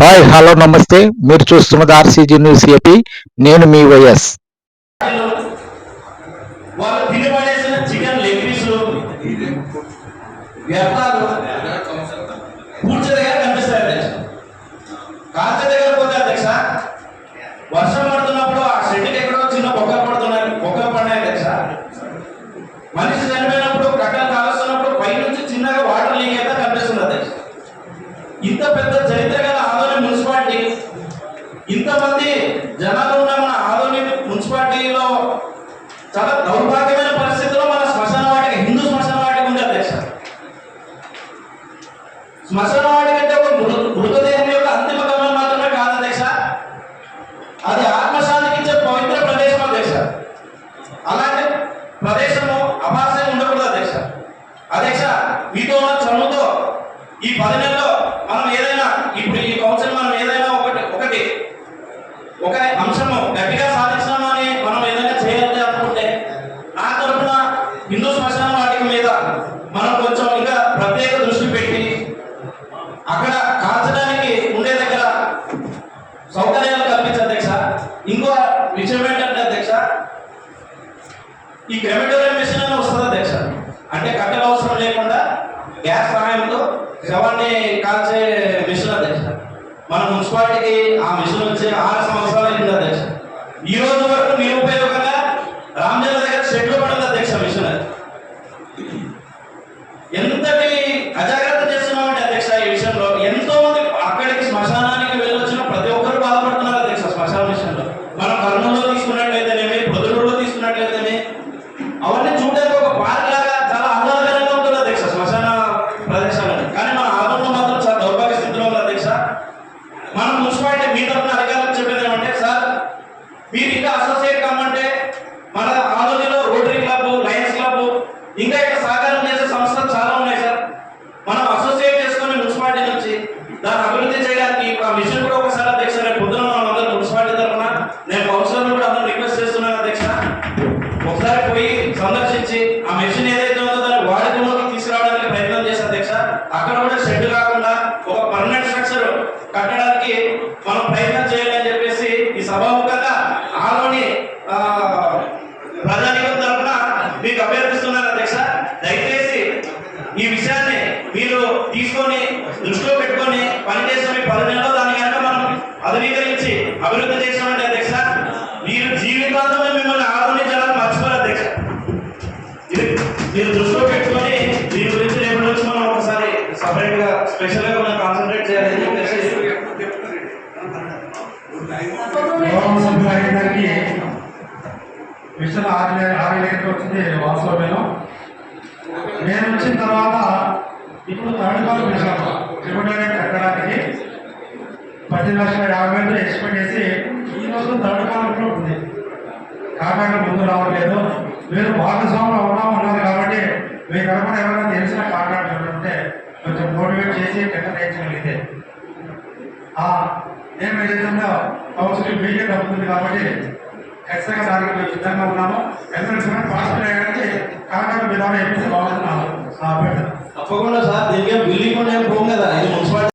Hi hello నమస్తే. మీరు చూస్తున్నది ఆర్సీజీ న్యూస్ ఏపీ. నేను మీ వైఎస్. వర్షం పడుతున్నప్పుడు ఆ షెడ్కి ఎక్కడో చిన్న బొక్కలు పడుతున్నాయి బొక్కలు పడినాయి అధ్యక్ష. మనిషి చనిపోయినప్పుడు కట్టలు కాలుస్తున్నప్పుడు పై నుంచి చిన్నగా వాటర్ లీక్ అయితే కనిపిస్తుంది అధ్యక్ష. ఇంత పెద్ద చరిత్రగా ఇంతమంది జనాలు ఉన్న మన ఆదోని మున్సిపాలిటీలో చాలా దౌర్భాగ్యమైన పరిస్థితిలో మన శ్మశాన వాటిక హిందూ శ్మశాన వాటిక ఉంది అధ్యక్ష. శ్మశాన వాటిక అంటే ఒక మృత- మృతదేహం యొక్క అంతిమ గమనం మాత్రమే కాదు అధ్యక్ష. అది ఆత్మశాంతికి ఇచ్చే పవిత్ర ప్రదేశం అధ్యక్ష. అలాంటి ప్రదేశము అభాస్యం ఉండకూడదు అధ్యక్ష. అధ్యక్ష మీతో ఉన్న చనువుతో ఈ పది నెలలో మనం ఏదైనా ఇప్పుడు ఈ కౌన్సిల్ మనం ఏదైనా ఒకటి ఒకటి ఒక అంశము గట్టిగా సాధించామని మనం ఏదైనా చేయాలి అనుకుంటే నా తరఫున హిందూ శ్మశాన వాటిక మీద మనం కొంచెం ఇంకా ప్రత్యేక దృష్టి పెట్టి అక్కడ కాల్చడానికి ఉండే దగ్గర సౌకర్యాలు కల్పించే అధ్యక్ష. ఇంకో విషయం ఏంటంటే అధ్యక్ష ఈ క్రెమిటోరియం మిషన్ అని వస్తుంది అధ్యక్ష. అంటే కట్టెల అవసరం లేకుండా గ్యాస్ సహాయంతో శవాన్ని కాల్చే మిషన్ అధ్యక్ష. మన మున్సిపాలిటీకి ఆ మిషన్ వచ్చి ఆరు సంవత్సరాలు ఈ రోజు వరకు నిరుపయోగంగా రామజల్ల దగ్గర షెడ్లు పడదు అధ్యక్ష మిషన్ ఎంతటి అజాగ్రత్త చేస్తున్నామంటే అధ్యక్ష ఈ విషయంలో? ఎంతో మంది అక్కడికి శ్మశానానికి వెళ్ళొచ్చిన ప్రతి ఒక్కరు బాధపడుతున్నారు అధ్యక్ష శ్మశాన విషయంలో మనం కర్నూలులో తీసుకున్నట్లయితేనేమి పొదులూరులో తీసుకున్నట్లయితేనే అవన్నీ చూడడానికి ఒక పార్క్ లాగా చాలా ఆహ్లాదకరంగా ఉంటుంది అధ్యక్ష శ్మశాన ప్రదేశాలని. కానీ మన ఆరోగ్యం మాత్రం చాలా దౌర్భాగ్య స్థితిలో ఉంది అధ్యక్ష. మనం మున్సిపాలిటీ మీ తరఫున అధికారులకు చెప్పేది ఏమంటే సార్ మీరు ఇంకా అసోసియేట్ కమ్మంటే మన ఆలోచనలో రోటరీ క్లబ్ లయన్స్ క్లబ్ ఇంకా ఇక్కడ సహకారం చేసే సంస్థలు చాలా ఉన్నాయి సార్ మనం అసోసియేట్ చేసుకొని మున్సిపాలిటీ నుంచి దాన్ని అభివృద్ధి చేయడానికి ఆ మిషన్ కూడా ఒకసారి అధ్యక్ష రేపు పొద్దున మనం అందరం మున్సిపాలిటీ తరఫున నేను కౌన్సిలర్ కూడా అందరూ రిక్వెస్ట్ చేస్తున్నాను అధ్యక్ష. ఒకసారి పోయి సందర్శించి ఆ మెషిన్ ఏదైతే ఉందో దాన్ని వాడుకలోకి తీసుకురావడానికి ప్రయత్నం చేసి అధ్యక్ష అక్కడ కూడా షెడ్ కాకుండా ఒక పర్మనెంట్ స్ట్రక్చర్ కట్టడానికి మనం ప్రయత్నం చేయాలని చెప్పేసి ఈ సభాముఖంగా ఆలోని ఆ, ప్రజానికం తరఫున మీకు అభ్యర్థిస్తున్నాను అధ్యక్ష దయచేసి ఈ విషయాన్ని మీరు తీసుకొని దృష్టిలో పెట్టుకొని పనిచేసిన మీ పది నెలల్లో కనుక మనం ఆధునీకరించి అభివృద్ధి చేసామంటే అధ్యక్ష మీరు జీవితాంతమే మిమ్మల్ని ఆధునించాలని మర్చిపోరు అధ్యక్ష ఇది మీరు దృష్టిలో పెట్టుకొని దీని గురించి రేపటి నుంచి మనం ఒకసారి సపరేట్గా స్పెషల్గా మనం కాన్సన్ట్రేట్ చేయాలని చెప్పేసి సభ్యులందరికీ మిషన్ ఆరు ఆరు లైన్కి వచ్చింది నేను వచ్చిన తర్వాత ఇప్పుడు థర్డ్ కాల్ ట్రిబ్యునల్ కట్టడానికి పది లక్షల యాభై వేలు ఎక్స్పెక్ట్ చేసి ఈ రోజు థర్డ్ ఉంది. కాంట్రాక్టర్ ముందు రావట్లేదు మీరు భాగస్వాములు అవునా ఉన్నది కాబట్టి మీ తరపున ఎవరైనా తెలిసిన కాంట్రాక్టర్ ఉంటే కొంచెం మోటివేట్ చేసి టెండర్ వేయించగలిగితే ఆ, నేను ఏదైనా కౌన్సిలింగ్ మీకే తప్పుతుంది కాబట్టి ఖచ్చితంగా దానికి మేము సిద్ధంగా ఉన్నాము. ఎందుకంటే పాస్ అయ్యడానికి కాంట్రాక్ట్ విధానం చెప్పేసి బాగుంటున్నాము పెడతాం తప్పకుండా సార్ దీనికి బిల్డింగ్ కూడా ఏం పోం కదా ఇది మున్సిపాలిటీ